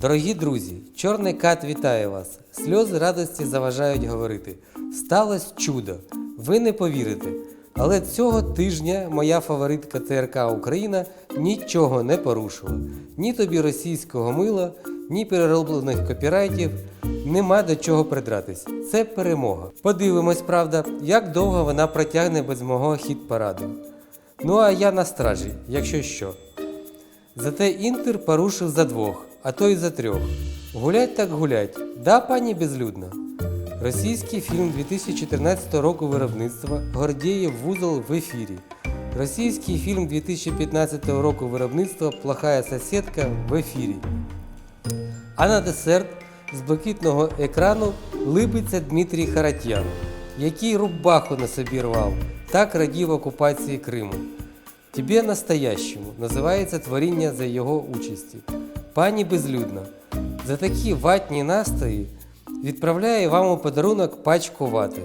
Дорогі друзі, чорний кат вітає вас. Сльози радості заважають говорити. Сталось чудо. Ви не повірите. Але цього тижня моя фаворитка ТРК Україна нічого не порушила. Ні тобі російського мила, ні перероблених копірайтів. Нема до чого придратись. Це перемога. Подивимось, правда, як довго вона протягне без мого хіт параду. Ну а я на стражі, якщо що. Зате Інтер порушив за двох, а то й за трьох. Гулять так гулять, да, пані безлюдна? Російський фільм 2014 року виробництва Гордієв вузол в ефірі. Російський фільм 2015 року виробництва Плохая сусідка в ефірі. А на десерт з блакитного екрану либиться Дмитрій Харатьян, який рубаху на собі рвав, так радів окупації Криму. Тебе настоящему називається творіння за його участі. Пані безлюдна, за такі ватні настрої відправляє вам у подарунок пачку вати.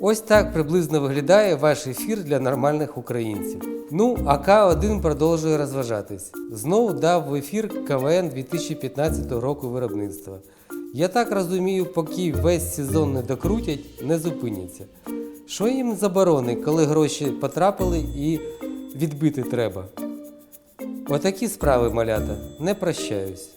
Ось так приблизно виглядає ваш ефір для нормальних українців. Ну, а К1 продовжує розважатись. Знову дав в ефір КВН 2015 року виробництва. Я так розумію, поки весь сезон не докрутять, не зупиняться. Що їм заборони, коли гроші потрапили і відбити треба? Отакі справи, малята, не прощаюсь.